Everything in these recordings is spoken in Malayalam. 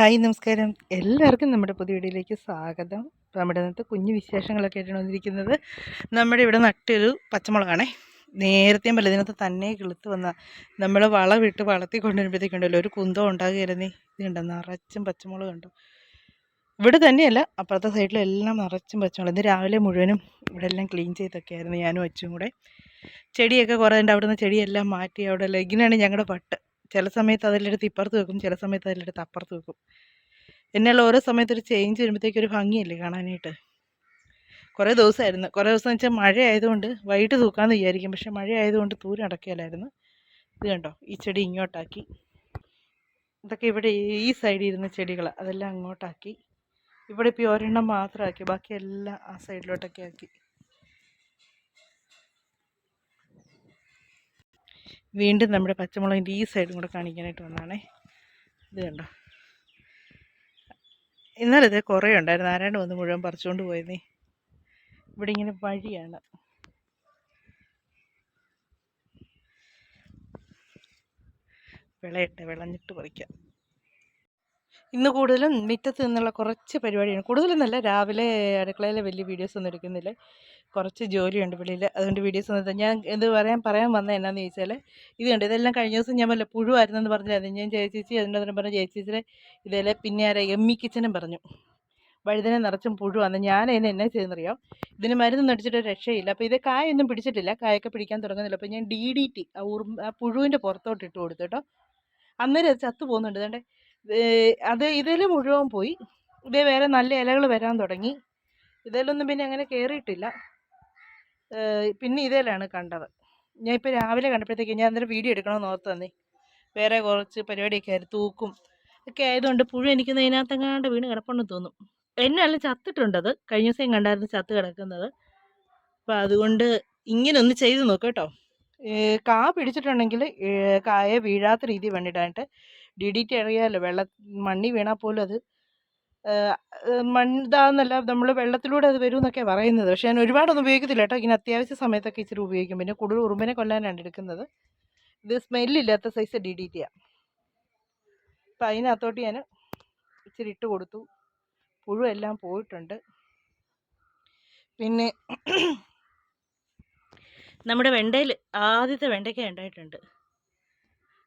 ഹായ് നമസ്കാരം. എല്ലാവർക്കും നമ്മുടെ പുതിയ വീഡിയോയിലേക്ക് സ്വാഗതം. നമ്മുടെ ഇന്നത്തെ കുഞ്ഞു വിശേഷങ്ങളൊക്കെ ആയിട്ടാണ് വന്നിരിക്കുന്നത്. നമ്മുടെ ഇവിടെ നട്ടൊരു പച്ചമുളകാണേ. നേരത്തെയും പലതിനകത്ത് തന്നെ കിളുത്ത് വന്ന നമ്മൾ വളവിട്ട് വളർത്തി കൊണ്ടുവരുമ്പോഴത്തേക്കുണ്ടല്ലോ ഒരു കുന്തം ഉണ്ടാകുകയായിരുന്നേ. ഇത് കണ്ടോ നിറച്ചും പച്ചമുളക് കണ്ടോ ഇവിടെ തന്നെയല്ല അപ്പുറത്തെ സൈഡിലെല്ലാം നിറച്ചും പച്ചമുളക്. ഇന്ന് രാവിലെ മുഴുവനും ഇവിടെ എല്ലാം ക്ലീൻ ചെയ്തൊക്കെ ആയിരുന്നു ഞാനും അച്ചും കൂടെ. ചെടിയൊക്കെ കുറേ ഉണ്ട്. അവിടുന്ന് ചെടിയെല്ലാം മാറ്റി അവിടെ ലഗിനാണ് ഞങ്ങളുടെ പട്ട്. ചില സമയത്ത് അതിലെടുത്ത് ഇപ്പുറത്ത് വെക്കും ചില സമയത്ത് അതിലെടുത്ത് അപ്പുറത്ത് വെക്കും. എന്നുള്ള ഓരോ സമയത്ത് ഒരു ചേഞ്ച് വരുമ്പോഴത്തേക്ക് ഒരു ഭംഗിയല്ലേ കാണാനായിട്ട്? കുറേ ദിവസമായിരുന്നു. കുറേ ദിവസം വെച്ചാൽ മഴ ആയതുകൊണ്ട് വൈകിട്ട് തൂക്കാമെന്ന് വിചാരിക്കും. പക്ഷേ മഴ ആയതുകൊണ്ട് തൂരം അടക്കിയാലായിരുന്നു ഇത് കണ്ടോ? ഈ ചെടി ഇങ്ങോട്ടാക്കി. ഇതൊക്കെ ഇവിടെ ഈ സൈഡിൽ ഇരുന്ന ചെടികൾ. അതെല്ലാം അങ്ങോട്ടാക്കി. ഇവിടെ ഇപ്പോൾ ഒരെണ്ണം മാത്രമാക്കി. ബാക്കിയെല്ലാം ആ സൈഡിലോട്ടൊക്കെ ആക്കി. വീണ്ടും നമ്മുടെ പച്ചമുളകിന്റെ ഈ സൈഡും കൂടെ കാണിക്കാനായിട്ട് വന്നതാണേ. ഇത് കണ്ടോ? ഇന്നലെ ഇത് കുറേ ഉണ്ടായിരുന്നു. ആരാണ്ട് വന്ന് മുഴുവൻ പറിച്ചുകൊണ്ട് പോയതേ. ഇവിടെ ഇങ്ങനെ വഴിയാണ്. വിളയട്ടെ വിളഞ്ഞിട്ട് പറിക്കാം. ഇന്ന് കൂടുതലും മുറ്റത്ത് നിന്നുള്ള കുറച്ച് പരിപാടിയാണ്. കൂടുതലൊന്നല്ല രാവിലെ അടുക്കളയിലെ വലിയ വീഡിയോസ് ഒന്നും എടുക്കുന്നില്ല. കുറച്ച് ജോലിയുണ്ട് വെളിയിൽ അതുകൊണ്ട് വീഡിയോസ് ഒന്നും ഞാൻ എന്ത് പറയാൻ പറയാൻ വന്നത് എന്നാന്ന് ചോദിച്ചാൽ ഇത് കണ്ട്? ഇതെല്ലാം കഴിഞ്ഞ ദിവസം ഞാൻ വല്ല പുഴുവായിരുന്നെന്ന് പറഞ്ഞില്ലായിരുന്നു ഞാൻ ജയചേച്ചി അതിന്റെ പറഞ്ഞു പറഞ്ഞ ജയചേച്ചിയുടെ ഇതേലെ പിന്നെ ആരെ? എമ്മി കിച്ചനും പറഞ്ഞു. വഴുതനെ നിറച്ചും പുഴുവാന്ന്. ഞാൻ അതിന് എന്നെ ചെയ്തെന്നറിയാം ഇതിന് മരുന്ന് നടിച്ചിട്ട് രക്ഷയില്ല. അപ്പോൾ ഇത് കായൊന്നും പിടിച്ചിട്ടില്ല. കായൊക്കെ പിടിക്കാൻ തുടങ്ങുന്നില്ല. അപ്പോൾ ഞാൻ ഡി ഡി ടി ആ ഉറുമ്പ് ആ പുഴുവിന്റെ പുറത്തോട്ട് ഇട്ട് കൊടുത്തു കേട്ടോ. അന്നേരം അത് ചത്തു പോകുന്നുണ്ട്. അതുകൊണ്ട് അത് ഇതിൽ മുഴുവൻ പോയി. ഇതേ വേറെ നല്ല ഇലകൾ വരാൻ തുടങ്ങി. ഇതിലൊന്നും പിന്നെ അങ്ങനെ കയറിയിട്ടില്ല പിന്നെ ഇതിലാണ് കണ്ടത്. ഞാൻ ഇപ്പോൾ രാവിലെ കണ്ടപ്പോഴത്തേക്ക് ഞാൻ അന്നേരം വീഡിയോ എടുക്കണമെന്ന് ഓർത്ത് തന്നെ വേറെ കുറച്ച് പരിപാടിയൊക്കെ ആയിരുന്നു. തൂക്കും ഒക്കെ ആയതുകൊണ്ട് പുഴു എനിക്ക് അതിനകത്തെങ്ങാണ്ട് വീണ് കിടപ്പുണ്ടെന്ന് തോന്നും. എന്നെ അല്ല ചത്തിട്ടുണ്ടത് കഴിഞ്ഞ ദിവസം കണ്ടായിരുന്നു ചത്ത് കിടക്കുന്നത്. അപ്പം അതുകൊണ്ട് ഇങ്ങനെ ഒന്ന് ചെയ്ത് നോക്കാം കേട്ടോ. കാ പിടിച്ചിട്ടുണ്ടെങ്കിൽ കായ വീഴാത്ത രീതി വേണ്ടിയിട്ടായിട്ട് ഡി ഡി ടി അറിയാമല്ലോ വെള്ള മണ്ണി വീണാൽ പോലും അത് മണ്ണിതാന്നല്ല നമ്മൾ വെള്ളത്തിലൂടെ അത് വരും എന്നൊക്കെ പറയുന്നത്. പക്ഷേ ഞാൻ ഒരുപാടൊന്നും ഉപയോഗിക്കത്തില്ല കേട്ടോ. ഇങ്ങനെ അത്യാവശ്യ സമയത്തൊക്കെ ഇച്ചിരി ഉപയോഗിക്കും. പിന്നെ കൂടുതൽ ഉറുമ്പിനെ കൊല്ലാനാണ് എടുക്കുന്നത്. ഇത് സ്മെല്ലില്ലാത്ത സൈസ് ഡി ഡി ടിയാണ് അപ്പം അതിനകത്തോട്ട് ഞാൻ ഇച്ചിരി ഇട്ട് കൊടുത്തു. പുഴുവെല്ലാം പോയിട്ടുണ്ട്. പിന്നെ നമ്മുടെ വെണ്ടയിൽ ആദ്യത്തെ വെണ്ടയ്ക്ക ഉണ്ടായിട്ടുണ്ട്.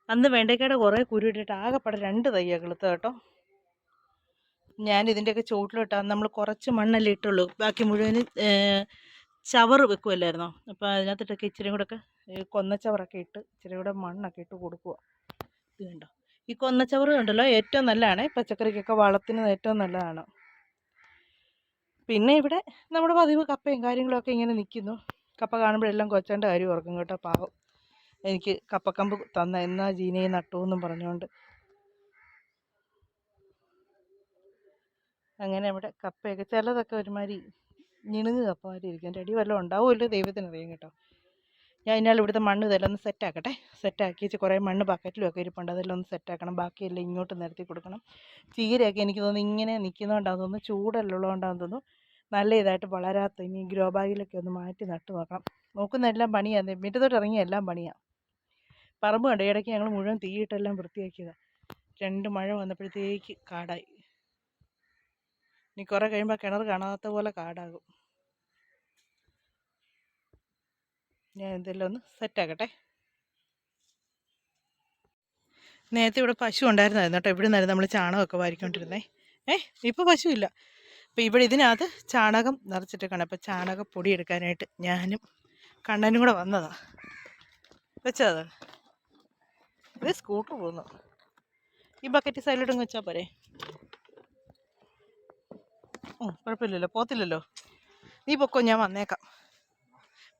അന്ന് വെണ്ടയ്ക്കയുടെ കുറേ കുരു ഇട്ടിട്ട് ആകെപ്പാടെ രണ്ട് തയ്യ കിളുത്ത കേട്ടോ. ഞാൻ ഇതിന്റെയൊക്കെ ചുവട്ടിലിട്ടാൽ നമ്മൾ കുറച്ച് മണ്ണല്ലേ ഇട്ടുള്ളൂ. ബാക്കി മുഴുവനും ചവറ് വെക്കുമല്ലായിരുന്നോ അപ്പോൾ അതിനകത്തിട്ടൊക്കെ ഇച്ചിരി കൂടെയൊക്കെ കൊന്നച്ചവറൊക്കെ ഇട്ട് ഇച്ചിരി കൂടെ മണ്ണൊക്കെ ഇട്ട് കൊടുക്കുക ഇത് കണ്ടോ? ഈ കൊന്നച്ചവറ് കണ്ടല്ലോ? ഏറ്റവും നല്ലതാണ്. പച്ചക്കറിക്കൊക്കെ വളത്തിന് ഏറ്റവും നല്ലതാണ്. പിന്നെ ഇവിടെ നമ്മുടെ പതിവ് കപ്പയും കാര്യങ്ങളൊക്കെ ഇങ്ങനെ നിൽക്കുന്നു കപ്പ കാണുമ്പോഴെല്ലാം കൊച്ചേന്റെ കാര്യം ഓർക്കും കേട്ടോ പാവം. എനിക്ക് കപ്പക്കമ്പ് തന്ന എന്നാ ജീനയെ നട്ടു എന്നും പറഞ്ഞുകൊണ്ട് അങ്ങനെ അവിടെ കപ്പയൊക്കെ ചിലതൊക്കെ ഒരുമാതിരി ഞിണുങ്ങ് കപ്പ മാതിരി ഇരിക്കും അടി വല്ലതും ഉണ്ടാവുമല്ലോ ദൈവത്തിന് അറിയാം കേട്ടോ. ഞാൻ ഇന്നാൾ ഇവിടുത്തെ മണ്ണ് ഇതെല്ലാം ഒന്ന് സെറ്റാക്കട്ടെ സെറ്റാക്കി വെച്ച് കുറേ മണ്ണ് ബക്കറ്റിലും ഒക്കെ ഇരിപ്പുണ്ട്. അതെല്ലാം ഒന്ന് സെറ്റാക്കണം ബാക്കിയെല്ലാം ഇങ്ങോട്ട് നിരത്തി കൊടുക്കണം. ചീരയൊക്കെ എനിക്ക് തോന്നുന്നു ഇങ്ങനെ നിൽക്കുന്നതുകൊണ്ടാണെന്ന് തോന്നുന്നു. ചൂടല്ലുള്ളതുകൊണ്ടാണെന്ന് തോന്നുന്നു. നല്ല ഇതായിട്ട് വളരാത്ത ഇനി ഗ്രോ ബാഗിലൊക്കെ ഒന്ന് മാറ്റി നട്ട് നോക്കണം നോക്കുന്ന എല്ലാം പണിയാണ് മിറ്റത്തോട്ട് ഇറങ്ങിയ എല്ലാം പണിയാണ് പറമ്പ് കണ്ടു ഇടയ്ക്ക് ഞങ്ങൾ മുഴുവൻ തീയിട്ടെല്ലാം വൃത്തിയാക്കിയതാണ് രണ്ട് മഴ വന്നപ്പോഴത്തേക്ക് കാടായി. ഇനി കുറേ കഴിയുമ്പോൾ കിണർ കാണാത്ത പോലെ കാടാകും. ഞാൻ എന്തെല്ലാം ഒന്ന് സെറ്റാക്കട്ടെ നേരത്തെ ഇവിടെ പശു ഉണ്ടായിരുന്നായിരുന്നു കേട്ടോ. ഇവിടെ നിന്നായിരുന്നു നമ്മൾ ചാണകമൊക്കെ വാരിക്കൊണ്ടിരുന്നേ. ഏ ഇപ്പോൾ പശുവില്ല. അപ്പോൾ ഇവിടെ ഇതിനകത്ത് ചാണകം നിറച്ചിട്ട് കാണാം അപ്പോൾ ചാണകപ്പൊടി എടുക്കാനായിട്ട് ഞാനും കണ്ണനും കൂടെ വന്നതാണ് വെച്ചത്. ഇത് സ്കൂട്ടർ പോകുന്നു. ഈ ബക്കറ്റ് സൈഡിലോട്ടും വെച്ചാൽ പോരെ. കുഴപ്പമില്ലല്ലോ പോത്തില്ലല്ലോ. നീ പൊക്കോ ഞാൻ വന്നേക്കാം.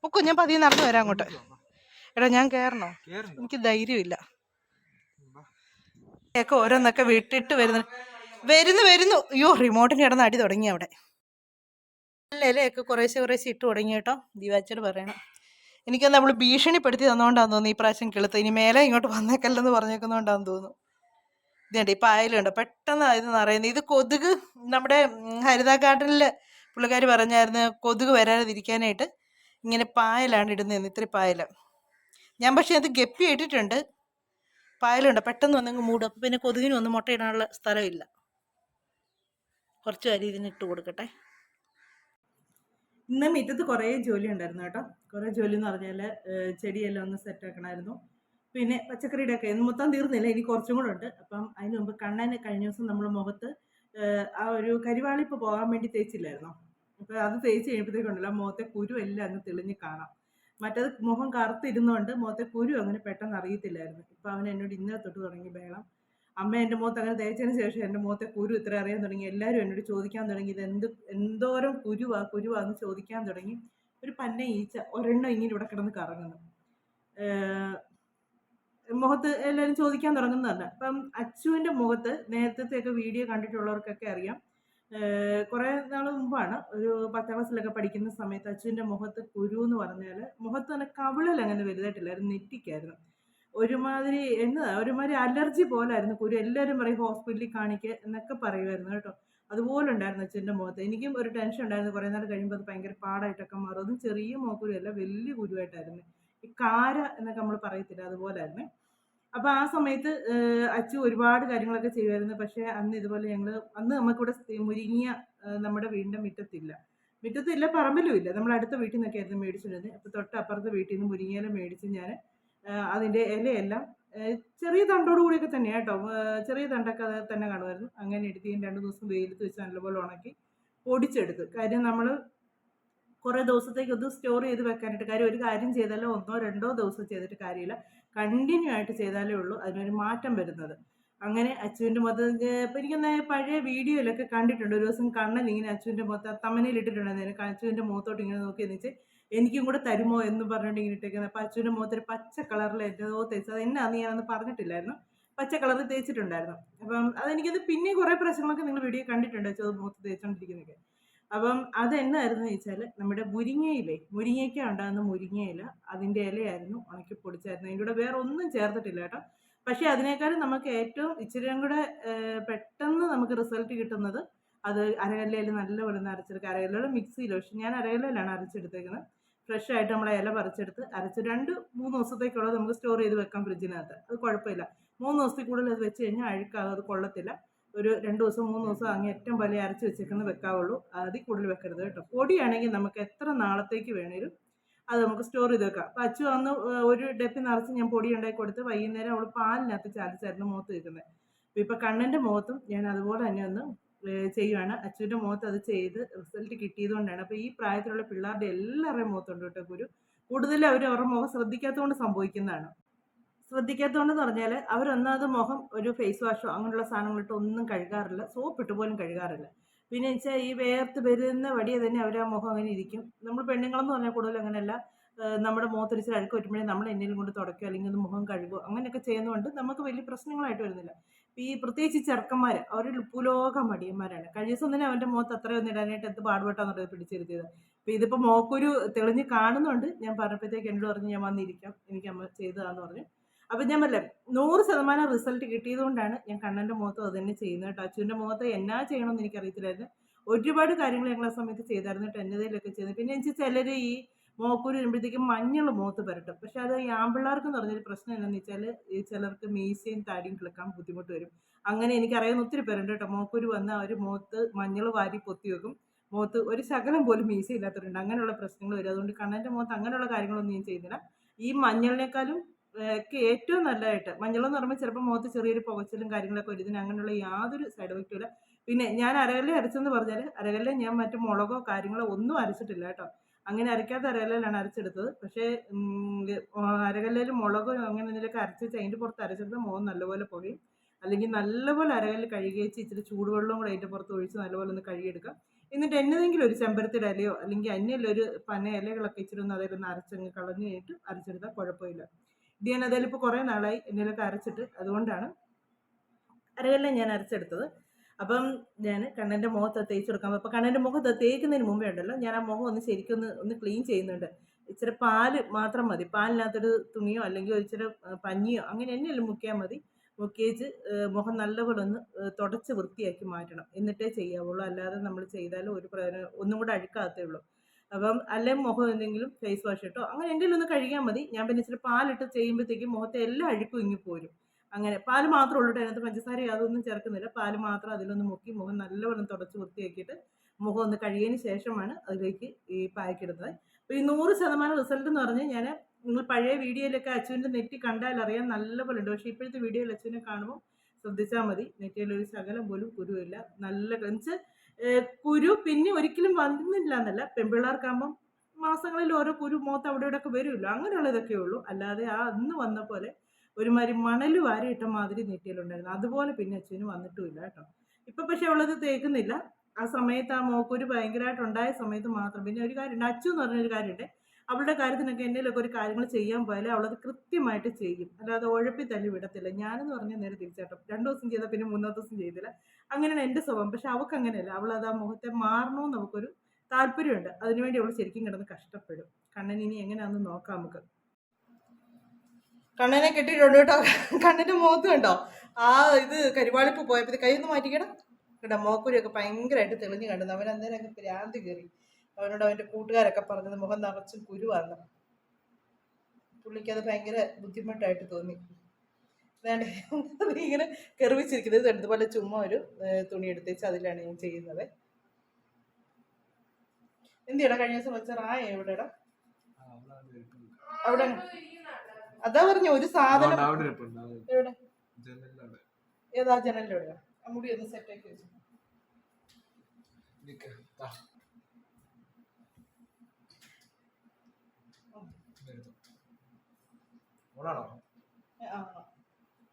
പൊക്കോ ഞാൻ പതിയെ നടന്നു വരാം അങ്ങോട്ട്. എടാ ഞാൻ കയറണോ എനിക്ക് ധൈര്യമില്ല. ഒക്കെ ഓരോന്നൊക്കെ വിട്ടിട്ട് വരുന്നു വരുന്നു വരുന്നു. അയ്യോ റിമോട്ടിന് കിടന്ന് അടി തുടങ്ങി അവിടെ. ഇലയൊക്കെ കുറേശ്ശെ കുറേശ്ശെ ഇട്ട് തുടങ്ങി കേട്ടോ. ദിവാച്ചോട് പറയണം. എനിക്ക് നമ്മൾ ഭീഷണിപ്പെടുത്തി തന്നുകൊണ്ടാന്ന് തോന്നുന്നു ഈ പ്രാവശ്യം കിളുത്ത്. ഇനി മേലെ ഇങ്ങോട്ട് വന്നേക്കല്ലെന്ന് പറഞ്ഞേക്കുന്നതുകൊണ്ടാന്ന് തോന്നുന്നു. ഇതുണ്ട് ഈ പായലുണ്ട് പെട്ടെന്ന് ഇത് നിറയുന്നത്. ഇത് കൊതുക് നമ്മുടെ ഹരിത ഗാർഡനിൽ പുള്ളിക്കാർ പറഞ്ഞായിരുന്നു കൊതുക് വരാതിരിക്കാനായിട്ട് ഇങ്ങനെ പായലാണ് ഇടുന്നതെന്ന് ഇത്തിരി പായല. ഞാൻ പക്ഷേ അത് ഗപ്പി ഇട്ടിട്ടുണ്ട്. പായലുണ്ട് പെട്ടെന്ന് വന്നങ്ങ് മൂടും. അപ്പം പിന്നെ കൊതുകിന് മുട്ട മുട്ടയിടാനുള്ള സ്ഥലമില്ല. കുറച്ച് അരി ഇതിന് ഇട്ട് കൊടുക്കട്ടെ. ഇന്ന് മിറ്റത്ത് കുറേ ജോലി ഉണ്ടായിരുന്നു കേട്ടോ. കുറേ ജോലി എന്ന് പറഞ്ഞാൽ ചെടിയെല്ലാം ഒന്ന് സെറ്റ് ആക്കണമായിരുന്നു. പിന്നെ പച്ചക്കറിയുടെ ഒക്കെ മൊത്തം തീർന്നില്ല ഇനി കുറച്ചും കൂടെ ഉണ്ട്. അപ്പം അതിന് മുമ്പ് കണ്ണന് കഴിഞ്ഞ ദിവസം നമ്മൾ മുഖത്ത് ആ ഒരു കരിവാളിപ്പ് പോകാൻ വേണ്ടി തേച്ചില്ലായിരുന്നു? അപ്പോൾ അത് തേച്ച് കഴിയുമ്പോഴത്തേക്കുണ്ടല്ലോ മുഖത്തെ കുരു എല്ലാം അങ്ങ് തെളിഞ്ഞ് കാണാം. മറ്റേത് മുഖം കറുത്തിരുന്നുകൊണ്ട് മുഖത്തെ കുരു അങ്ങനെ പെട്ടെന്ന് അറിയത്തില്ലായിരുന്നു. ഇപ്പം അവൻ എന്നോട് ഇന്നലെ തൊട്ട് തുടങ്ങി ബഹളം അമ്മ എന്റെ മുഖത്ത് അങ്ങനെ തേച്ചതിന് ശേഷം എന്റെ മുഖത്തെ കുരു ഇത്ര അറിയാൻ തുടങ്ങി. എല്ലാവരും എന്നോട് ചോദിക്കാൻ തുടങ്ങി. ഇത് എന്ത് എന്തോരം കുരുവാ കുരുവാന്ന് ചോദിക്കാൻ തുടങ്ങി. ഒരു പന്ന ഈച്ച ഒരെണ്ണം ഇങ്ങനെ ഇവിടെ കിടന്ന് കറങ്ങുന്നു. മുഖത്ത് എല്ലാവരും ചോദിക്കാൻ തുടങ്ങുന്നതല്ല. അപ്പം അച്ചുവിന്റെ മുഖത്ത് നേരത്തെ വീഡിയോ കണ്ടിട്ടുള്ളവർക്കൊക്കെ അറിയാം. കുറേ നാൾ മുമ്പാണ് ഒരു പത്താം ക്ലാസ്സിലൊക്കെ പഠിക്കുന്ന സമയത്ത് അച്ചുവിന്റെ മുഖത്ത് കുരു എന്ന് പറഞ്ഞാൽ മുഖത്ത് തന്നെ കവിളിൽ അങ്ങനെ വലുതായിട്ടില്ലായിരുന്നു നെറ്റിക്കായിരുന്നു. ഒരുമാതിരി എന്നതാ ഒരുമാതിരി അലർജി പോലായിരുന്നു. കുരു എല്ലാവരും പറയും ഹോസ്പിറ്റലിൽ കാണിക്ക എന്നൊക്കെ പറയുമായിരുന്നു കേട്ടോ. അതുപോലെ ഉണ്ടായിരുന്നു അച്ഛന്റെ മുഖത്ത്. എനിക്കും ഒരു ടെൻഷൻ ഉണ്ടായിരുന്നു. കുറേ നാൾ കഴിയുമ്പോൾ അത് ഭയങ്കര പാടായിട്ടൊക്കെ മാറും. അതും ചെറിയ മോക്കുരുമല്ല വലിയ കുരുവായിട്ടായിരുന്നു. ഈ കാര എന്നൊക്കെ നമ്മൾ പറയത്തില്ല അതുപോലായിരുന്നു. അപ്പോൾ ആ സമയത്ത് അച്ഛൻ ഒരുപാട് കാര്യങ്ങളൊക്കെ ചെയ്യുമായിരുന്നു. പക്ഷേ അന്ന് ഇതുപോലെ ഞങ്ങൾ അന്ന് നമുക്കിവിടെ മുരിങ്ങിയ നമ്മുടെ വീടിന്റെ മുറ്റത്തില്ല. മുറ്റത്തില്ല പറമ്പിലും ഇല്ല. നമ്മൾ അടുത്ത വീട്ടിൽ നിന്നൊക്കെ ആയിരുന്നു മേടിച്ചിരുന്നത് അപ്പോൾ തൊട്ടപ്പുറത്തെ വീട്ടിൽ നിന്ന് മുരിങ്ങയില മേടിച്ച് ഞാൻ അതിന്റെ ഇലയെല്ലാം ചെറിയ തണ്ടോട് കൂടിയൊക്കെ തന്നെയാണ് കേട്ടോ. ചെറിയ തണ്ടൊക്കെ അത് തന്നെ കാണുമായിരുന്നു. അങ്ങനെ എടുത്ത് ഞാൻ രണ്ട് ദിവസം വെയിലത്ത് വെച്ച് നല്ലപോലെ ഉണക്കി പൊടിച്ചെടുത്ത്. കാര്യം നമ്മൾ കുറേ ദിവസത്തേക്ക് ഇത് സ്റ്റോർ ചെയ്ത് വെക്കാനായിട്ട് കാര്യം ഒരു കാര്യം ചെയ്താലോ ഒന്നോ രണ്ടോ ദിവസം ചെയ്തിട്ട് കാര്യമില്ല. കണ്ടിന്യൂ ആയിട്ട് ചെയ്താലേ ഉള്ളൂ. അതിനൊരു മാറ്റം വരുന്നത്. അങ്ങനെ അച്ചുവിന്റെ മുഖത്ത് ഇപ്പം എനിക്കൊന്ന് പഴയ വീഡിയോയിലൊക്കെ കണ്ടിട്ടുണ്ട്. ഒരു ദിവസം കണ്ണൻ ഇങ്ങനെ അച്ചുവിന്റെ മുഖത്ത് തമ്മനയിൽ ഇട്ടിട്ടുണ്ടായിരുന്നു അച്ചുവിന്റെ മുഖത്തോട്ട് ഇങ്ങനെ നോക്കി എന്നിച്ച് എനിക്കും കൂടെ തരുമോ എന്ന് പറഞ്ഞുകൊണ്ട് ഇങ്ങനെ ഇട്ടേക്കുന്നത്. അപ്പം അച്ഛന്റെ മുഖത്തൊരു പച്ച കളറിൽ എന്തോ തേച്ചത് എന്നാന്ന് ഞാനന്ന് പറഞ്ഞിട്ടില്ലായിരുന്നു. പച്ച കളറിൽ തേച്ചിട്ടുണ്ടായിരുന്നു. അപ്പം അതെനിക്കത് പിന്നെ കുറേ പ്രശ്നങ്ങളൊക്കെ നിങ്ങൾ വീഡിയോ കണ്ടിട്ടുണ്ട് അച്ഛൻ അത് മുഖത്ത് തേച്ചുകൊണ്ടിരിക്കുന്നൊക്കെ അപ്പം അതെന്നായിരുന്നു വെച്ചാൽ നമ്മുടെ മുരിങ്ങയിലെ മുരിങ്ങയ്ക്ക ഉണ്ടാകുന്ന മുരിങ്ങയില അതിന്റെ ഇലയായിരുന്നു ഉണക്കി പൊടിച്ചായിരുന്നു. അതിന്റെ കൂടെ വേറെ ഒന്നും ചേർത്തിട്ടില്ല കേട്ടോ. പക്ഷേ അതിനേക്കാളും നമുക്ക് ഏറ്റവും ഇച്ചിരിയും കൂടെ പെട്ടെന്ന് നമുക്ക് റിസൾട്ട് കിട്ടുന്നത് അത് അരകല്ലയിൽ നല്ലപോലെ അരച്ചെടുക്കുക. അരകല്ലയുടെ മിക്സിയിലോ പക്ഷെ ഞാൻ അരകല്ലയിലാണ് അരച്ചെടുത്തേക്കുന്നത്. ഫ്രഷ് ആയിട്ട് നമ്മൾ ഇല പറിച്ചെടുത്ത് അരച്ച് രണ്ട് മൂന്ന് ദിവസത്തേക്കുള്ളത് നമുക്ക് സ്റ്റോർ ചെയ്ത് വെക്കാം ഫ്രിഡ്ജിനകത്ത് അത് കുഴപ്പമില്ല. മൂന്ന് ദിവസത്തിൽ കൂടുതൽ അത് വെച്ച് കഴിഞ്ഞാൽ അഴുക്കാകും. അത് കൊള്ളത്തില്ല. ഒരു രണ്ട് ദിവസം മൂന്ന് ദിവസം അങ്ങനെ ഏറ്റവും വലിയ അരച്ച് വെച്ചേക്കുന്നത് വെക്കാവുള്ളൂ. അതിൽ കൂടുതൽ വെക്കരുത് കേട്ടോ. പൊടിയാണെങ്കിൽ നമുക്ക് എത്ര നാളത്തേക്ക് വേണേലും അത് നമുക്ക് സ്റ്റോർ ചെയ്ത് വെക്കാം. അപ്പം അച്ചു അന്ന് ഒരു ഡെപ്പി നിറച്ച് ഞാൻ പൊടി ഉണ്ടാക്കി കൊടുത്ത് വൈകുന്നേരം അവൾ പാലിനകത്ത് ചാലിച്ചായിരുന്നു മുഖത്ത് വെക്കുന്നത് ഇപ്പം കണ്ണന്റെ മുഖത്തും ഞാൻ അതുപോലെ തന്നെ ഒന്ന് ചെയ്യുവാണ്. അച്ഛന്റെ മുഖത്ത് അത് ചെയ്ത് റിസൾട്ട് കിട്ടിയതുകൊണ്ടാണ്. അപ്പോൾ ഈ പ്രായത്തിലുള്ള പിള്ളേരുടെ എല്ലാവരുടെയും മുഖത്തുണ്ട് കേട്ടോ ഗുരു. കൂടുതൽ അവർ അവരുടെ മുഖം ശ്രദ്ധിക്കാത്തതുകൊണ്ട് സംഭവിക്കുന്നതാണ്. ശ്രദ്ധിക്കാത്തതുകൊണ്ടെന്ന് പറഞ്ഞാൽ അവരൊന്നാമത് മുഖം ഒരു ഫേസ് വാഷോ അങ്ങനെയുള്ള സാധനങ്ങളിട്ട് ഒന്നും കഴുകാറില്ല. സോപ്പ് ഇട്ട് പോലും കഴുകാറില്ല. പിന്നെ വെച്ചാൽ ഈ വേർത്ത് വരുന്ന വടിയെ തന്നെ അവർ ആ മുഖം അങ്ങനെ ഇരിക്കും. നമ്മൾ പെണ്ണുങ്ങളെന്ന് പറഞ്ഞാൽ കൂടുതൽ അങ്ങനെയല്ല. നമ്മുടെ മുഖത്തൊരിച്ചിൽ അഴുക്ക് പറ്റുമ്പോഴേ നമ്മൾ എന്തെങ്കിലും കൊണ്ട് തുടയ്ക്കുക അല്ലെങ്കിൽ ഒന്ന് മുഖം കഴുകുക അങ്ങനെയൊക്കെ ചെയ്യുന്നതുകൊണ്ട് നമുക്ക് വലിയ പ്രശ്നങ്ങളായിട്ട് വരുന്നില്ല. ഈ പ്രത്യേകിച്ച് ചെറുക്കന്മാർ അവർ പുലോക മടിയന്മാരാണ്. കഴിഞ്ഞ ദിവസം തന്നെ അവന്റെ മുഖത്ത് അത്രയൊന്നും ഇടാനായിട്ട് എന്ത് പാടുപെട്ടാന്നുള്ളത് പിടിച്ചിരുത്തിയത്. അപ്പം ഇതിപ്പോൾ മോക്കൊരു തെളിഞ്ഞ് കാണുന്നുണ്ട്. ഞാൻ പറഞ്ഞപ്പോഴത്തേക്ക് എന്നോട് പറഞ്ഞ് ഞാൻ വന്നിരിക്കാം. എനിക്ക് അമ്മ ചെയ്തതാന്ന് പറഞ്ഞു. അപ്പം ഞാൻ പറയാം നൂറ് ശതമാനം റിസൾട്ട് കിട്ടിയതുകൊണ്ടാണ് ഞാൻ കണ്ണന്റെ മുഖത്ത് അത് തന്നെ ചെയ്യുന്നത് കേട്ടോ. അച്ഛന്റെ മുഖത്ത് എന്നാ ചെയ്യണമെന്ന് എനിക്കറിയത്തില്ലായിരുന്നു. ഒരുപാട് കാര്യങ്ങൾ ഞങ്ങൾ ആ സമയത്ത് ചെയ്തായിരുന്നു കേട്ടോ. എന്നതിലൊക്കെ ചെയ്തത് പിന്നെ എനിക്ക് ചിലർ ഈ മോക്കൂര് വരുമ്പോഴത്തേക്കും മഞ്ഞൾ മുഖത്ത് പരട്ടും. പക്ഷെ അത് ഈ ആമ്പിള്ളേർക്ക് എന്ന് പറഞ്ഞൊരു പ്രശ്നം എന്താണെന്ന് വെച്ചാൽ ഈ ചിലർക്ക് മീശയും താടിയും കിളക്കാൻ ബുദ്ധിമുട്ട് വരും. അങ്ങനെ എനിക്കറിയാവുന്ന ഒത്തിരി പേരുണ്ട് കേട്ടോ. മോക്കൂര് വന്ന് അവർ മുഖത്ത് മഞ്ഞൾ വാരി പൊത്തി വെക്കും. മുഖത്ത് ഒരു ശകലം പോലും മീശ ഇല്ലാത്തവരുണ്ട്. അങ്ങനെയുള്ള പ്രശ്നങ്ങൾ വരും. അതുകൊണ്ട് കണ്ണന്റെ മുഖത്ത് അങ്ങനെയുള്ള കാര്യങ്ങളൊന്നും ഞാൻ ചെയ്യുന്നില്ല. ഈ മഞ്ഞളിനേക്കാളും ഒക്കെ ഏറ്റവും നല്ലതായിട്ട് മഞ്ഞളെന്ന് പറയുമ്പോൾ ചിലപ്പോൾ മുഖത്ത് ചെറിയൊരു പുകച്ചിലും കാര്യങ്ങളൊക്കെ വരുന്നതിന് അങ്ങനെയുള്ള യാതൊരു സൈഡ് എഫക്റ്റും ഇല്ല. പിന്നെ ഞാൻ അരകല്ലേ അരച്ചെന്ന് പറഞ്ഞാൽ അരകല്ലേ ഞാൻ മറ്റു മുളകോ കാര്യങ്ങളോ ഒന്നും അരച്ചിട്ടില്ല കേട്ടോ. അങ്ങനെ അരയ്ക്കാത്ത അരകല്ലിലാണ് അരച്ചെടുത്തത്. പക്ഷേ അരകല്ലിൽ മുളകോ അങ്ങനെ എന്തെങ്കിലുമൊക്കെ അരച്ച് അതിന്റെ പുറത്ത് അരച്ചെടുത്ത് മുഖം നല്ലപോലെ പുകയും. അല്ലെങ്കിൽ നല്ലപോലെ അരകല്ലിൽ കഴുകി വെച്ച് ഇച്ചിരി ചൂടുവെള്ളവും കൂടെ അതിന്റെ പുറത്ത് ഒഴിച്ച് നല്ലപോലെ ഒന്ന് കഴുകിയെടുക്കാം എന്നിട്ട് എന്നതെങ്കിലും ഒരു ചെമ്പരത്തിയുടെ ഇലയോ അല്ലെങ്കിൽ അന്യല്ല ഒരു പന ഇലകളൊക്കെ ഇച്ചിരി ഒന്ന് അതിലൊന്ന് അരച്ചങ്ങ് കളഞ്ഞു കഴിഞ്ഞിട്ട് അരച്ചെടുത്താൽ കുഴപ്പമില്ല. ഇത് ഞാൻ അതിൽ ഇപ്പോൾ കുറേ നാളായി എന്തെങ്കിലുമൊക്കെ അരച്ചിട്ട് അതുകൊണ്ടാണ് അരകല്ല ഞാൻ അരച്ചെടുത്തത്. അപ്പം ഞാൻ കണ്ണന്റെ മുഖത്ത് തേച്ച് കൊടുക്കാം അപ്പോൾ കണ്ണന്റെ മുഖത്ത് തേക്കുന്നതിന് മുമ്പേ ഉണ്ടല്ലോ ഞാൻ ആ മുഖം ഒന്ന് ശരിക്കും ഒന്ന് ഒന്ന് ക്ലീൻ ചെയ്യുന്നുണ്ട്. ഇച്ചിരി പാൽ മാത്രം മതി. പാലിനകത്തൊരു തുണിയോ അല്ലെങ്കിൽ ഇച്ചിരി പഞ്ഞിയോ അങ്ങനെ എന്നെയല്ലോ മുക്കിയാൽ മതി. മുക്കിയേച്ച് മുഖം നല്ലപോലെ ഒന്ന് തുടച്ച് വൃത്തിയാക്കി മാറ്റണം. എന്നിട്ടേ ചെയ്യാവുള്ളൂ. അല്ലാതെ നമ്മൾ ചെയ്താലും ഒരു പ്രയോജനം ഒന്നും കൂടെ അഴുക്കാത്തേ ഉള്ളൂ. അപ്പം അല്ലെങ്കിൽ മുഖം എന്തെങ്കിലും ഫേസ് വാഷ് ഇട്ടോ അങ്ങനെ എന്തെങ്കിലും ഒന്ന് കഴുകിയാൽ മതി. ഞാൻ പിന്നെ ഇച്ചിരി പാലിട്ട് ചെയ്യുമ്പോഴത്തേക്കും മുഖത്തെ എല്ലാം അഴുക്കും ഇങ്ങി പോരും. അങ്ങനെ പാൽ മാത്രമേ ഉള്ളൂ അതിനകത്ത് പഞ്ചസാര യാതൊന്നും ചേർക്കുന്നില്ല. പാൽ മാത്രം അതിലൊന്ന് മുക്കി മുഖം നല്ലവണ്ണം തുടച്ച് വൃത്തിയാക്കിയിട്ട് മുഖം ഒന്ന് കഴിയതിന് ശേഷമാണ് അതിലേക്ക് ഈ പായ്ക്കിടുന്നത് അപ്പോൾ ഈ നൂറ് ശതമാനം റിസൾട്ട് എന്ന് പറഞ്ഞാൽ ഞാൻ നിങ്ങൾ പഴയ വീഡിയോയിലൊക്കെ അച്ചുവിന്റെ നെറ്റി കണ്ടാൽ അറിയാൻ നല്ലപോലെ ഉണ്ട് പക്ഷേ ഇപ്പോഴത്തെ വീഡിയോയിൽ അച്ചുവിനെ കാണുമ്പോൾ ശ്രദ്ധിച്ചാൽ മതി. നെറ്റിയിൽ ഒരു ശകലം പോലും കുരുവില്ല. നല്ല ക്ലൻസ് കുരു പിന്നെ ഒരിക്കലും വന്നില്ല എന്നല്ല പെൺപിള്ളേർക്കാകുമ്പം മാസങ്ങളിൽ ഓരോ കുരു മോത്ത് അവിടെ ഇവിടെ ഒക്കെ വരുമല്ലോ. അങ്ങനെയുള്ള ഇതൊക്കെ ഉള്ളൂ. അല്ലാതെ ആ അന്ന് വന്ന പോലെ ഒരുമാതിരി മണൽ വാരിയിട്ട മാതിരി നെറ്റിയിലുണ്ടായിരുന്നു അതുപോലെ പിന്നെ അച്ഛന് വന്നിട്ടുമില്ല കേട്ടോ. ഇപ്പൊ പക്ഷെ അവളത് തേക്കുന്നില്ല. ആ സമയത്ത് ആ മോക്കൊരു ഭയങ്കരമായിട്ട് ഉണ്ടായ സമയത്ത് മാത്രം പിന്നെ ഒരു കാര്യമുണ്ട്. അച്ചു എന്ന് പറഞ്ഞൊരു കാര്യമുണ്ട്. അവളുടെ കാര്യത്തിനൊക്കെ എന്തെങ്കിലുമൊക്കെ ഒരു കാര്യങ്ങൾ ചെയ്യാൻ പോയാലും അവളത് കൃത്യമായിട്ട് ചെയ്യും. അല്ലാതെ ഒഴപ്പി തല്ലി വിടത്തില്ല. ഞാനെന്ന് പറഞ്ഞാൽ നേരെ തിരിച്ചാട്ടം രണ്ടു ദിവസം ചെയ്താൽ പിന്നെ മൂന്നോ ദിവസം ചെയ്തില്ല. അങ്ങനെയാണ് എന്റെ സ്വഭാവം. പക്ഷെ അവൾക്ക് അങ്ങനെയല്ല. അവളത് ആ മുഖത്തെ മാറണമെന്ന് നമുക്കൊരു താല്പര്യമുണ്ട്. അതിനുവേണ്ടി അവൾ ശരിക്കും കിടന്ന് കഷ്ടപ്പെടും. കണ്ണൻ ഇനി എങ്ങനെയാണെന്ന് നോക്കാം നമുക്ക്. കണ്ണനെ കെട്ടിയിട്ടുണ്ട് കേട്ടോ. കണ്ണന്റെ മുഖത്ത് കണ്ടോ? ആ ഇത് കരിവാളിപ്പ് പോയപ്പോൾ കൈ ഒന്ന് മാറ്റിക്കണം കേട്ടോ മോക്കുരിയൊക്കെ ഭയങ്കരമായിട്ട് തെളിഞ്ഞു കണ്ടത്. അവൻ അന്നേരമൊക്കെ പ്രാന്തി കയറി അവനോട് അവന്റെ കൂട്ടുകാരൊക്കെ പറഞ്ഞത് മുഖം നിറച്ചും കുരുവാണ് പുള്ളിക്ക് അത് ഭയങ്കര ബുദ്ധിമുട്ടായിട്ട് തോന്നി. വേണ്ടേ ഇങ്ങനെ കെറിവിച്ചിരിക്കുന്നത്. ഇതുപോലെ ചുമ്മാ ഒരു തുണി എടുത്തേച്ച് അതിലാണ് ഞാൻ ചെയ്യുന്നത്. എന്തിയടാ കഴിഞ്ഞ ദിവസം വെച്ച റായ എവിടെടാ? അവിടെ അതാ പറഞ്ഞു ഒരു സാധനം എവിടെ? ഏതാ ജനലിലൂടെ മുടി ഒന്ന് സെറ്റ് ആക്കി വെച്ചു.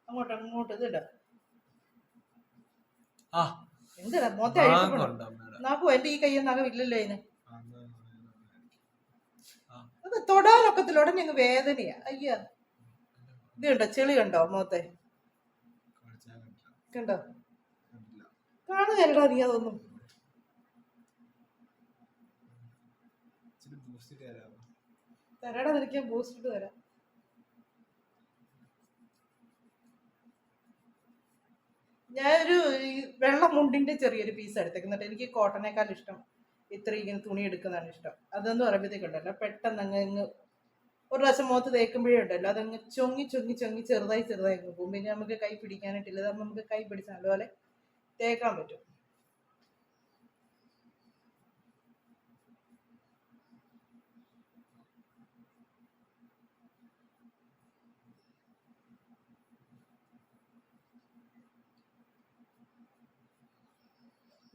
അങ്ങോട്ട് അങ്ങോട്ട് ഇത് ഇടാം. ആ. എന്തിനാ? മൊത്തം നാക്കു എന്റെ ഈ കയ്യിൽ നഖം ഇല്ലല്ലോ അതിന് തൊടാനൊക്കത്തില്ല ഉടനെ വേദനയാ. അയ്യ. ഇത് കണ്ടോ ചെളി കണ്ടോ മുഖത്തെ? കണ്ടോ. കാണുകയല്ലടാ നീ അതൊന്നും? തരാടാ നിനക്ക് ഞാനൊരു വെള്ള മുണ്ടിന്റെ ചെറിയൊരു പീസ് എടുത്തേക്കുന്നുണ്ട് എനിക്ക് കോട്ടനേക്കാൾ ഇഷ്ടം. ഇത്ര ഇങ്ങനെ തുണി എടുക്കുന്നതാണ് ഇഷ്ടം. അതെന്ന് പറയുമ്പോഴത്തേക്കുണ്ടല്ലോ പെട്ടെന്ന് അങ്ങ് ഒരു പ്രാവശ്യം മുഖത്ത് തേക്കുമ്പോഴേ ഉണ്ടല്ലോ. അതങ്ങ് ചൊങ്ങി ചൊങ്ങി ചൊങ്ങി ചെറുതായി ചെറുതായി പോകും. പിന്നെ നമുക്ക് കൈ പിടിക്കാനായിട്ടില്ല. അതാകുമ്പോൾ നമുക്ക് കൈ പിടിച്ച് നല്ലപോലെ തേക്കാൻ പറ്റും.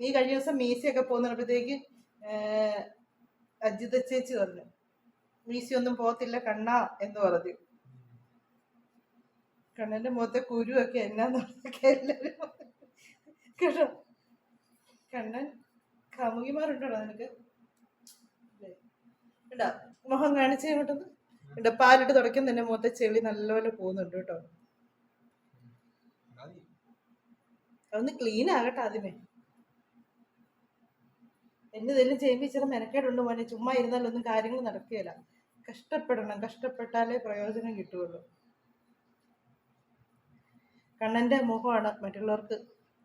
നീ കഴിഞ്ഞ ദിവസം മീശയൊക്കെ പോകുന്നപ്പോഴത്തേക്ക് അജിത ചേച്ചി പറഞ്ഞു മീശ ഒന്നും പോകത്തില്ല കണ്ണാ എന്ന് പറഞ്ഞു. കണ്ണന്റെ മുഖത്തെ കുരുവൊക്കെ എന്നാന്നൊക്കെ എല്ലാവരും കേട്ടോ? കണ്ണൻ കാമുകിമാരുണ്ടോടാ നിനക്ക്? ഇണ്ടാ മുഖം കാണിച്ചേ ഇങ്ങോട്ടൊന്ന് ഇണ്ട പാലിട്ട് തുടക്കം തന്നെ മുഖത്തെ ചെളി നല്ലപോലെ പോകുന്നുണ്ട് കേട്ടോ. അതൊന്ന് ക്ലീൻ ആകട്ടെ ആദ്യമേ. എന്നെ ഇതെല്ലാം ചെയ്യുമ്പോൾ ഇച്ചിരി മെനക്കേടുണ്ട് മോനെ. ചുമ്മാ ഇരുന്നാലൊന്നും കാര്യങ്ങൾ നടക്കുകയില്ല. കഷ്ടപ്പെടണം. കഷ്ടപ്പെട്ടാലേ പ്രയോജനം കിട്ടുകയുള്ളൂ. കണ്ണന്റെ മുഖമാണ് മറ്റുള്ളവർക്ക്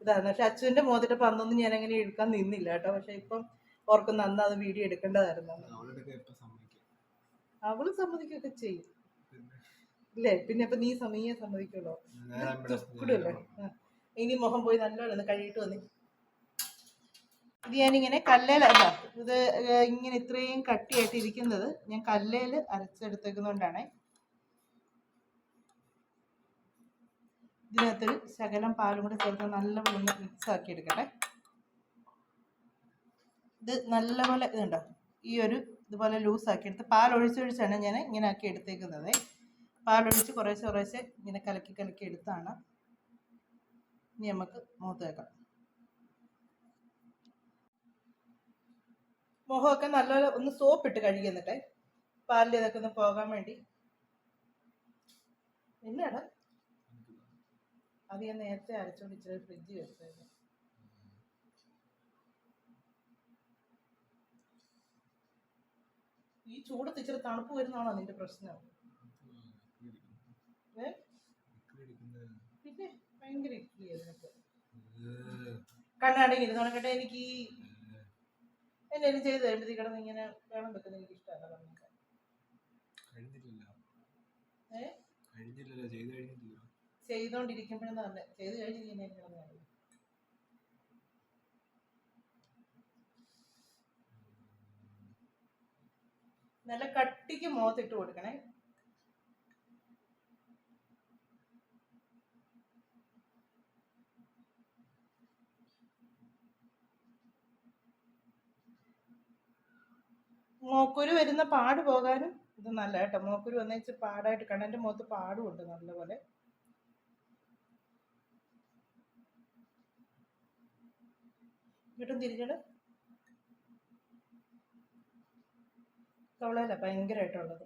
ഇതാണ് പക്ഷെ അച്ഛന്റെ മുഖത്തിട്ട് അന്നൊന്നും ഞാൻ അങ്ങനെ എടുക്കാൻ നിന്നില്ല കേട്ടോ. പക്ഷെ ഇപ്പം ഓർക്കുന്ന അന്ന് അത് വീഡിയോ എടുക്കേണ്ടതായിരുന്നു? അവൾ സമ്മതിക്കൊക്കെ ചെയ്യും. ഇല്ലേ? പിന്നെ അപ്പൊ നീ സമയം സമ്മതിക്കുള്ളൂ. ഇനി മുഖം പോയി നല്ലോണം കഴുകിട്ട് വന്നേ. ഇത് ഞാനിങ്ങനെ കല്ലേലല്ല ഇത് ഇങ്ങനെ ഇത്രയും കട്ടിയായിട്ട് ഇരിക്കുന്നത് ഞാൻ കല്ലേൽ അരച്ചെടുത്തേക്കുന്നതുകൊണ്ടാണ് ഇതിനകത്തൊരു ശകലം പാലും കൂടെ ചേർത്ത് നല്ലപോലെ ഒന്ന് മിക്സ് ആക്കി എടുക്കട്ടെ ഇത് നല്ലപോലെ ഇതുണ്ടോ ഈ ഒരു ഇതുപോലെ ലൂസ് ആക്കി എടുത്ത് പാൽ ഒഴിച്ചൊഴിച്ചാണ് ഞാൻ ഇങ്ങനെ ആക്കി എടുത്തേക്കുന്നത്. പാലൊഴിച്ച് കുറേശ്ശെ കുറേശ്ശെ ഇങ്ങനെ കലക്കി കലക്കി എടുത്താണ്. ഇനി നമുക്ക് മൂത്തേക്കാം മുഖമൊക്കെ നല്ലപോലെ ഒന്ന് സോപ്പ് ഇട്ട് കഴുകി എന്നിട്ട്. പാലിൽ ഇതൊക്കെ ഒന്ന് പോകാൻ വേണ്ടി. എന്നാടാ അത് ഞാൻ നേരത്തെ അരച്ചോണ്ട് ഇച്ചിരി ഫ്രിഡ്ജിൽ വെച്ചായിരുന്നു ഈ ചൂടത്ത് ഇച്ചിരി തണുപ്പ് വരുന്നതാണോ നിന്റെ പ്രശ്നം? പിന്നെ ഭയങ്കര ഇഡ്ഡലിയാണ് നിനക്ക്. കണ്ണാടി ഇരുന്നോണം കേട്ടോ എനിക്ക് ഈ എന്തെങ്കിലും ചെയ്ത് കിടന്ന് ഇങ്ങനെ വേണം വെക്കുന്നത് എനിക്ക് ഇഷ്ടമല്ല കഴിഞ്ഞിട്ടില്ല. ചെയ്തോണ്ടിരിക്കുമ്പോഴെന്ന് പറഞ്ഞ. ചെയ്ത് കഴിഞ്ഞിരിക്കുന്ന കിടന്നു നല്ല കട്ടിക്ക് മുഖത്തിട്ട് കൊടുക്കണേ. മോക്കുരു വരുന്ന പാട് പോകാനും ഇത് നല്ല കേട്ടോ. മോക്കുരു വന്നേച്ച് പാടായിട്ട് കണ്ണന്റെ മുഖത്ത് പാടും ഉണ്ട് നല്ലപോലെ. ഇങ്ങോട്ടും തിരിഞ്ഞിട്. കവളല്ല ഭയങ്കരമായിട്ടുള്ളത്.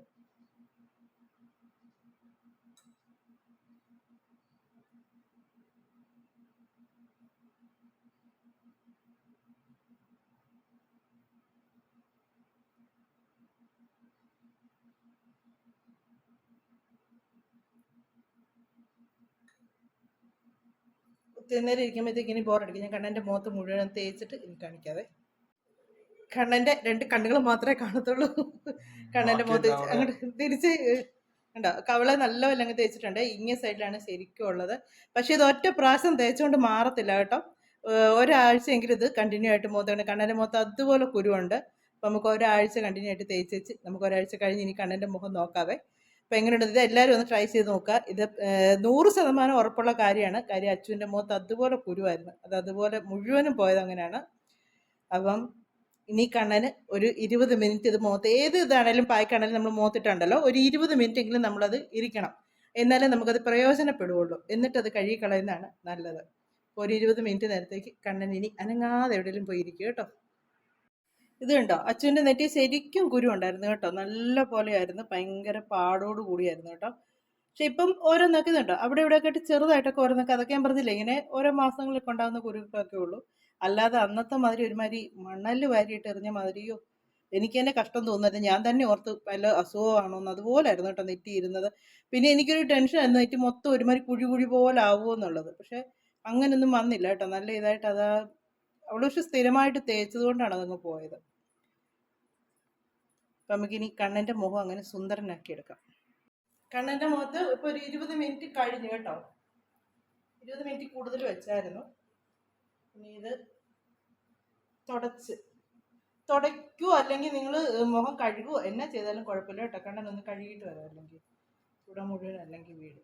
ഒത്തിരി നേരം ഇരിക്കുമ്പോഴത്തേക്ക് ഇനി ബോറടിക്കും. ഞാൻ കണ്ണന്റെ മുഖത്ത് മുഴുവൻ തേച്ചിട്ട് ഇനി കാണിക്കാതെ കണ്ണന്റെ രണ്ട് കണ്ണുകൾ മാത്രമേ കാണത്തുള്ളൂ. കണ്ണന്റെ മുഖത്ത് അങ്ങോട്ട് തിരിച്ച് ഉണ്ടോ കവള നല്ലപോലെ അങ്ങ് തേച്ചിട്ടുണ്ട്. ഇങ്ങ സൈഡിലാണ് ശരിക്കും ഉള്ളത്. പക്ഷേ ഇത് ഒറ്റ പ്രാവശ്യം തേച്ചുകൊണ്ട് മാറത്തില്ല കേട്ടോ. ഒരാഴ്ചയെങ്കിലും ഇത് കണ്ടിന്യൂ ആയിട്ട് മുഖത്ത് കണ്ണന്റെ മുഖത്ത് അതുപോലെ കുരുവുണ്ട്. അപ്പം നമുക്ക് ഒരാഴ്ച കണ്ടിന്യൂ ആയിട്ട് തേച്ച് വെച്ച് നമുക്ക് ഒരാഴ്ച കഴിഞ്ഞ് ഇനി കണ്ണന്റെ മുഖം നോക്കാവേ. അപ്പം എങ്ങനെയുണ്ട്? ഇത് എല്ലാവരും ഒന്ന് ട്രൈ ചെയ്ത് നോക്കുക. ഇത് നൂറ് ശതമാനം ഉറപ്പുള്ള കാര്യമാണ്. കാര്യം അച്ഛന്റെ മുഖത്ത് അതുപോലെ കുരുവായിരുന്നു. അത് അതുപോലെ മുഴുവനും പോയത് അങ്ങനെയാണ്. അപ്പം ഇനി കണ്ണന് ഒരു ഇരുപത് മിനിറ്റ് ഇത് മുഖത്ത് ഏത് ഇതാണേലും പായ്ക്കാണേലും നമ്മൾ മുഖത്തിട്ടുണ്ടല്ലോ. ഒരു ഇരുപത് മിനിറ്റ് എങ്കിലും നമ്മളത് ഇരിക്കണം. എന്നാലേ നമുക്കത് പ്രയോജനപ്പെടുകയുള്ളൂ എന്നിട്ടത് അത് കഴുകി കളയുന്നതാണ് നല്ലത്. ഒരു ഇരുപത് മിനിറ്റ് നേരത്തേക്ക് കണ്ണൻ ഇനി അനങ്ങാതെ എവിടെയെങ്കിലും പോയിരിക്കും കേട്ടോ. ഇത് കണ്ടോ? അച്ഛന്റെ നെറ്റി ശരിക്കും കുരു ഉണ്ടായിരുന്നു കേട്ടോ. നല്ല പോലെയായിരുന്നു. ഭയങ്കര പാടോട് കൂടിയായിരുന്നു കേട്ടോ. പക്ഷെ ഇപ്പം ഓരോന്നൊക്കെ ഇതുണ്ടോ അവിടെ ഇവിടെയൊക്കെ ആയിട്ട് ചെറുതായിട്ടൊക്കെ ഓരോന്നൊക്കെ അതൊക്കെ ഞാൻ പറഞ്ഞില്ല? ഇങ്ങനെ ഓരോ മാസങ്ങളിലൊക്കെ ഉണ്ടാകുന്ന കുരുക്കൊക്കെ ഉള്ളൂ. അല്ലാതെ അന്നത്തെ മാതിരി ഒരുമാതിരി മണൽ വാരിയിട്ട് എറിഞ്ഞ മാതിരിയോ എനിക്ക് തന്നെ കഷ്ടം തോന്നുന്നത് ഞാൻ തന്നെ ഓർത്ത് വല്ല അസുഖമാണോ എന്ന്. അതുപോലായിരുന്നു കേട്ടോ നെറ്റി ഇരുന്നത്. പിന്നെ എനിക്കൊരു ടെൻഷൻ ആയിരുന്നു നെറ്റി മൊത്തം ഒരുമാതിരി കുഴി കുഴി പോലെ എന്നുള്ളത്. പക്ഷെ അങ്ങനെയൊന്നും വന്നില്ല കേട്ടോ. നല്ല ഇതായിട്ട് അതാ അവൾ പക്ഷെ സ്ഥിരമായിട്ട് തേച്ചത് കൊണ്ടാണ് അതങ്ങ് പോയത്. അപ്പം നമുക്കിനി കണ്ണന്റെ മുഖം അങ്ങനെ സുന്ദരനാക്കി എടുക്കാം. കണ്ണന്റെ മുഖത്ത് ഇപ്പൊ ഒരു ഇരുപത് മിനിറ്റ് കഴിഞ്ഞു കേട്ടോ. ഇരുപത് മിനിറ്റ് കൂടുതൽ വെച്ചായിരുന്നു. ഇനി ഇത് തുടച്ച്. തുടയ്ക്കുവോ അല്ലെങ്കിൽ നിങ്ങൾ മുഖം കഴുകുവോ എന്നാ ചെയ്താലും കുഴപ്പമില്ല കേട്ടോ. കണ്ണൻ ഒന്ന് കഴുകിയിട്ട് വരാം അല്ലെങ്കിൽ ഇവിടെ മുഴുവൻ അല്ലെങ്കിൽ വീട്.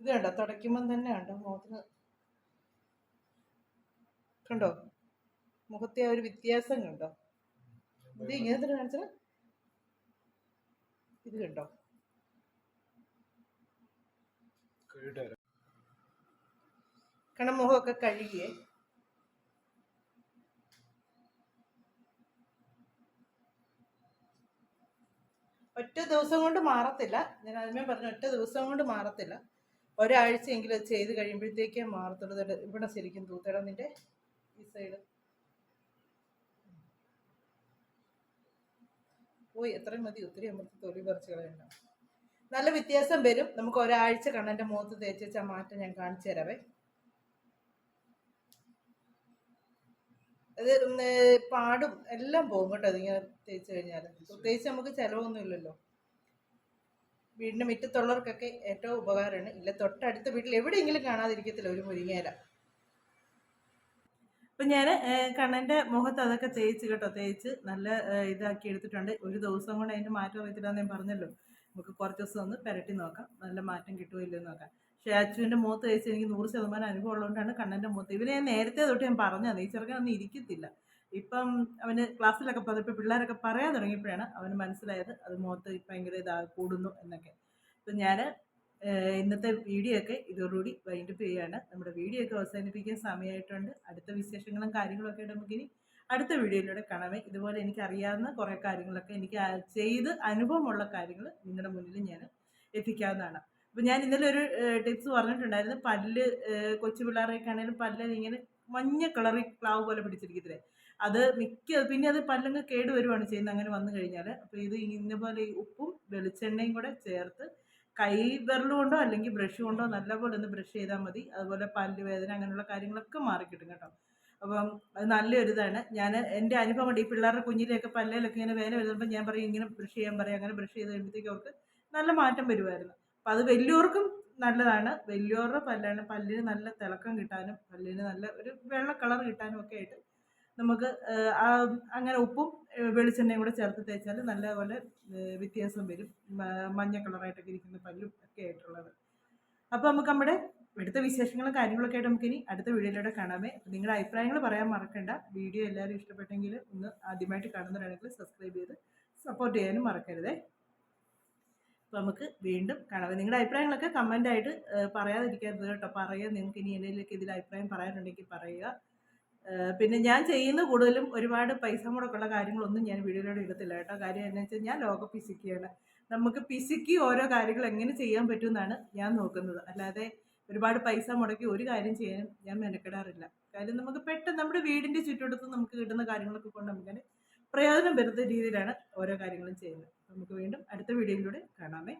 ഇത് കണ്ടോ? തുടയ്ക്കുമ്പം തന്നെ കണ്ടോ? മുഖത്തിന് കണ്ടോ? മുഖത്തെ ആ ഒരു വ്യത്യാസം കണ്ടോ? ഇത് ഇങ്ങനെ തന്നെ കാണിച്ചത് ഇത് കണ്ടോ? കാരണം മുഖമൊക്കെ കഴുകിയേ. ഒറ്റ ദിവസം കൊണ്ട് മാറത്തില്ല. ഞാൻ ആദ്യമേ പറഞ്ഞു ഒറ്റ ദിവസം കൊണ്ട് മാറത്തില്ല. ഒരാഴ്ചയെങ്കിലും ചെയ്ത് കഴിയുമ്പോഴത്തേക്കേ മാറത്തുള്ളൂ. ഇവിടെ ശരിക്കും തൂത്തട നിന്റെ. ഈ സൈഡ് പോയി എത്രയും മതി. ഒത്തിരി അമർത്തി തൊലി പറിച്ച് കളയണ്ട നല്ല വ്യത്യാസം വരും. നമുക്ക് ഒരാഴ്ച കണ്ണന്റെ മുഖത്ത് തേച്ച് വെച്ചാൽ മാറ്റം ഞാൻ കാണിച്ചു തരാവേ. അത് പാടും. എല്ലാം പോകും കേട്ടോ അതിങ്ങനെ തേച്ച് കഴിഞ്ഞാൽ പ്രത്യേകിച്ച് നമുക്ക് ചിലവൊന്നുമില്ലല്ലോ വീടിന്റെ മുറ്റത്തുള്ളവർക്കൊക്കെ ഏറ്റവും ഉപകാരമാണ്. ഇല്ല തൊട്ടടുത്ത വീട്ടിൽ എവിടെയെങ്കിലും കാണാതിരിക്കത്തില്ല. ഒരു മുരിങ്ങയില. അപ്പം ഞാൻ കണ്ണന്റെ മുഖത്ത് അതൊക്കെ തേച്ച് കേട്ടോ തേച്ച് നല്ല ഇതാക്കി എടുത്തിട്ടുണ്ട്. ഒരു ദിവസം കൊണ്ട് അതിന്റെ മാറ്റം അറിയത്തില്ലാന്ന് ഞാൻ പറഞ്ഞല്ലോ. നമുക്ക് കുറച്ച് ദിവസം ഒന്ന് പുരട്ടി നോക്കാം. നല്ല മാറ്റം കിട്ടുമോ നോക്കാം. പക്ഷേ അച്ചുവിന്റെ മുഖത്ത് തേച്ച് എനിക്ക് നൂറ് ശതമാനം അനുഭവം ഉള്ളതുകൊണ്ടാണ് കണ്ണന്റെ മുഖത്ത്. ഇവനെ ഞാൻ നേരത്തെ തൊട്ട് ഞാൻ പറഞ്ഞത് ഈ ചെറുക്കനൊന്നും ഇരിക്കത്തില്ല. ഇപ്പം അവന് ക്ലാസ്സിലൊക്കെ പറഞ്ഞപ്പോൾ പിള്ളേരൊക്കെ പറയാൻ തുടങ്ങിയപ്പോഴാണ് അവന് മനസ്സിലായത് അത് മുഖത്ത് ഭയങ്കര ഇതാ കൂടുന്നു എന്നൊക്കെ. അപ്പം ഞാൻ ഇന്നത്തെ വീഡിയോ ഒക്കെ ഇതോടുകൂടി വൈൻഡപ്പ് ചെയ്യുകയാണ്. നമ്മുടെ വീഡിയോ ഒക്കെ അവസാനിപ്പിക്കാൻ സമയമായിട്ടുണ്ട്. അടുത്ത വിശേഷങ്ങളും കാര്യങ്ങളൊക്കെ നമുക്കിനി അടുത്ത വീഡിയോയിലൂടെ കാണാമേ. ഇതുപോലെ എനിക്ക് അറിയാവുന്ന കുറേ കാര്യങ്ങളൊക്കെ എനിക്ക് ചെയ്ത് അനുഭവമുള്ള കാര്യങ്ങൾ നിങ്ങളുടെ മുന്നിൽ ഞാൻ എത്തിക്കാവുന്നതാണ്. അപ്പം ഞാൻ ഇന്നലെ ഒരു ടിപ്സ് പറഞ്ഞിട്ടുണ്ടായിരുന്നു. പല്ല് കൊച്ചു പിള്ളേരൊക്കെ ആണെങ്കിലും പല്ല് ഇങ്ങനെ മഞ്ഞ കളറി ക്ലാവ് പോലെ പിടിച്ചിരിക്കത്തില്ലേ? അത് മിക്ക പിന്നെ അത് പല്ലങ്ങ് കേടുവരുവാണ് ചെയ്യുന്നത്. അങ്ങനെ വന്നു കഴിഞ്ഞാൽ അപ്പോൾ ഇത് ഇന്നപോലെ ഈ ഉപ്പും വെളിച്ചെണ്ണയും കൂടെ ചേർത്ത് കൈ വിരൽ കൊണ്ടോ അല്ലെങ്കിൽ ബ്രഷ് കൊണ്ടോ നല്ലപോലെ ഒന്ന് ബ്രഷ് ചെയ്താൽ മതി. അതുപോലെ പല്ല് വേദന അങ്ങനെയുള്ള കാര്യങ്ങളൊക്കെ മാറിക്കിട്ടും കേട്ടോ അപ്പം അത് നല്ലൊരു ഇതാണ് ഞാൻ എന്റെ അനുഭവം കൊണ്ട് ഈ പിള്ളേരുടെ കുഞ്ഞിലെയൊക്കെ പല്ലിലൊക്കെ ഇങ്ങനെ വേദന വരുമ്പോൾ ഞാൻ പറയും ഇങ്ങനെ ബ്രഷ് ചെയ്യാൻ പറയും. അങ്ങനെ ബ്രഷ് ചെയ്ത് കഴിയുമ്പോഴത്തേക്ക് അവർക്ക് നല്ല മാറ്റം വരുമായിരുന്നു അപ്പം അത് വലിയവർക്കും നല്ലതാണ്. വലിയവരുടെ പല്ലാണ് പല്ലിന് നല്ല തിളക്കം കിട്ടാനും പല്ലിന് നല്ല ഒരു വെള്ള കളർ കിട്ടാനും ഒക്കെ ആയിട്ട് നമുക്ക് അങ്ങനെ ഉപ്പും വെളിച്ചെണ്ണയും കൂടെ ചേർത്ത് തേച്ചാൽ നല്ലപോലെ വ്യത്യാസം വരും. മഞ്ഞ കളറായിട്ടൊക്കെ ഇരിക്കുന്ന പല്ലും ഒക്കെ ആയിട്ടുള്ളത്. അപ്പോൾ നമുക്ക് നമ്മുടെ അടുത്ത വിശേഷങ്ങളും കാര്യങ്ങളൊക്കെ ആയിട്ട് നമുക്ക് ഇനി അടുത്ത വീഡിയോയിലൂടെ കാണാമേ. നിങ്ങളുടെ അഭിപ്രായങ്ങൾ പറയാൻ മറക്കണ്ട. വീഡിയോ എല്ലാവരും ഇഷ്ടപ്പെട്ടെങ്കിൽ ഒന്ന് ആദ്യമായിട്ട് കാണുന്നവരാണെങ്കിൽ സബ്സ്ക്രൈബ് ചെയ്ത് സപ്പോർട്ട് ചെയ്യാനും മറക്കരുതേ. അപ്പോൾ നമുക്ക് വീണ്ടും കാണാം. നിങ്ങളുടെ അഭിപ്രായങ്ങളൊക്കെ കമന്റായിട്ട് പറയാതിരിക്കരുത് കേട്ടോ. പറയുക നിങ്ങൾക്ക് ഇനി എന്തെങ്കിലുമൊക്കെ ഇതിൽ അഭിപ്രായം പറയാനുണ്ടെങ്കിൽ പറയുക. പിന്നെ ഞാൻ ചെയ്യുന്ന കൂടുതലും ഒരുപാട് പൈസ മുടക്കുള്ള കാര്യങ്ങളൊന്നും ഞാൻ വീഡിയോയിലൂടെ ഇടത്തില്ല കേട്ടോ. കാര്യം എന്താണെന്ന് വെച്ചാൽ ഞാൻ ലോക പിസിക്കുകയാണ് നമുക്ക് പിസിക്ക് ഓരോ കാര്യങ്ങൾ എങ്ങനെ ചെയ്യാൻ പറ്റുമെന്നാണ് ഞാൻ നോക്കുന്നത്. അല്ലാതെ ഒരുപാട് പൈസ മുടക്കി ഒരു കാര്യം ചെയ്യാനും ഞാൻ മെനക്കെടാറില്ല. കാര്യം നമുക്ക് പെട്ടെന്ന് നമ്മുടെ വീടിന്റെ ചുറ്റുവട്ടത്ത് നമുക്ക് കിട്ടുന്ന കാര്യങ്ങളൊക്കെ കൊണ്ട് നമുക്കതിന് പ്രയോജനം വരുന്ന രീതിയിലാണ് ഓരോ കാര്യങ്ങളും ചെയ്യുന്നത്. നമുക്ക് വീണ്ടും അടുത്ത വീഡിയോയിലൂടെ കാണാമേ.